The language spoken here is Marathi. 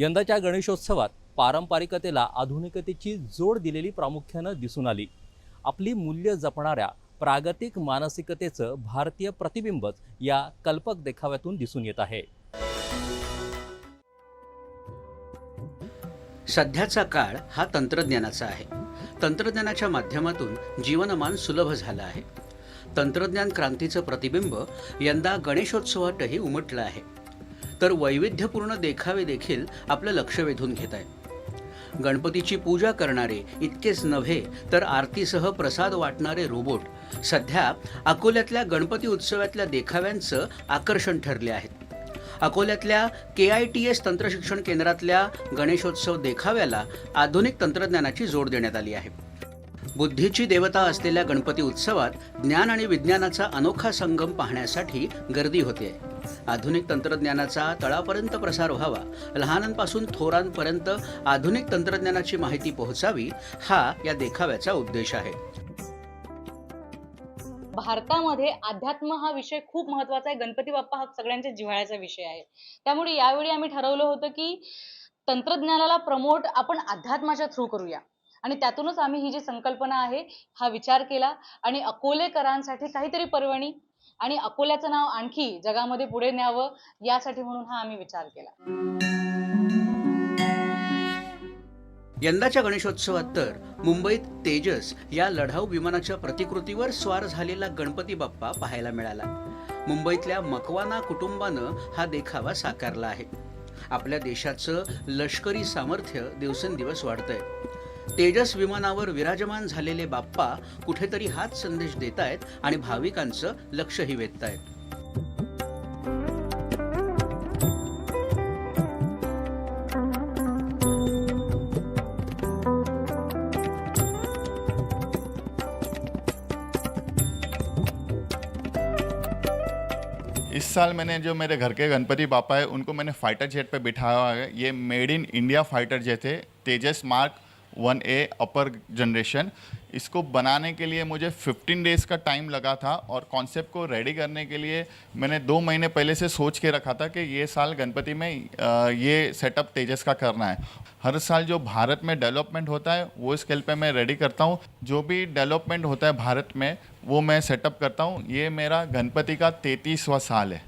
यंदाच्या गणेशोत्सवात पारंपरिकतेला आधुनिकतेची जोड दिलेली प्रामुख्यानं दिसून आली. आपली मूल्य जपणाऱ्या प्रागतिक मानसिकतेचं भारतीय प्रतिबिंबच या कल्पक देखाव्यातून दिसून येत आहे. सध्याचा काळ हा तंत्रज्ञानाचा आहे. तंत्रज्ञानाच्या माध्यमातून जीवनमान सुलभ झालं आहे. तंत्रज्ञान क्रांतीचं प्रतिबिंब यंदा गणेशोत्सवातही उमटलं आहे. तर वैविध्यपूर्ण देखावे देखील आपलं लक्ष वेधून घेत आहे गणपतीची पूजा करणारे इतकेच नव्हे तर आरतीसह प्रसाद वाटणारे रोबोट सध्या अकोल्यातल्या गणपती उत्सवातल्या देखाव्यांचं आकर्षण ठरले आहेत. अकोल्यातल्या के आय टी एस तंत्रशिक्षण केंद्रातल्या गणेशोत्सव देखाव्याला आधुनिक तंत्रज्ञानाची जोड देण्यात आली आहे. बुद्धीची देवता असलेल्या गणपती उत्सवात ज्ञान आणि विज्ञानाचा अनोखा संगम पाहण्यासाठी गर्दी होते. आधुनिक तंत्रज्ञानाचा तळापर्यंत प्रसार व्हावा लहानांपासून थोरांपर्यंत आधुनिक तंत्रज्ञानाची माहिती पोहोचावी हा या देखाव्याचा उद्देश आहे. भारतामध्ये अध्यात्म हा विषय खूप महत्त्वाचा आहे. गणपती बाप्पा हा सगळ्यांच्या जिव्हाळ्याचा विषय आहे. त्यामुळे यावेळी आम्ही ठरवलं होतं की तंत्रज्ञानाला प्रमोट आपण अध्यात्माच्या थ्रू करूया. आणि त्यातूनच आम्ही ही जी संकल्पना आहे हा विचार केला. आणि अकोलेकरांसाठी काहीतरी पर्वणी आणि अकोल्याचं नाव आणखी जगामध्ये पुढे न्यावं यासाठी म्हणून हा आम्ही विचार केला. यंदाच्या गणेशोत्सवात तर मुंबईत तेजस या लढाऊ विमानाच्या प्रतिकृतीवर स्वार झालेला गणपती बाप्पा पाहायला मिळाला. मुंबईतल्या मकवाना कुटुंबानं हा देखावा साकारला आहे. आपल्या देशाचं लष्करी सामर्थ्य दिवसेंदिवस वाढतंय. तेजस विमानावर विराजमान झालेले बाप्पा कुठेतरी हाच संदेश देत आहेत आणि भाविकांचं लक्षही वेधतायत. इस साल मैंने जो मेरे घर के गणपति पापा है उनको मैंने फाइटर जेट पे बिठाया है। ये made in India fighter jet है। Tejas mark one A upper generation इसको बनाने के लिए मुझे 15 डेज़ का टाइम लगा था और कॉन्सेप्ट को रेडी करने के लिए मैंने दो महीने पहले से सोच के रखा था कि ये साल गणपति में ये सेटअप तेजस का करना है। हर साल जो भारत में डेवलपमेंट होता है, वो स्केल पे मैं रेडी करता हूँ। जो भी डेवलपमेंट होता है भारत में, वो मैं सेटअप करता हूँ। ये मेरा गणपति का तैतीसवा साल है।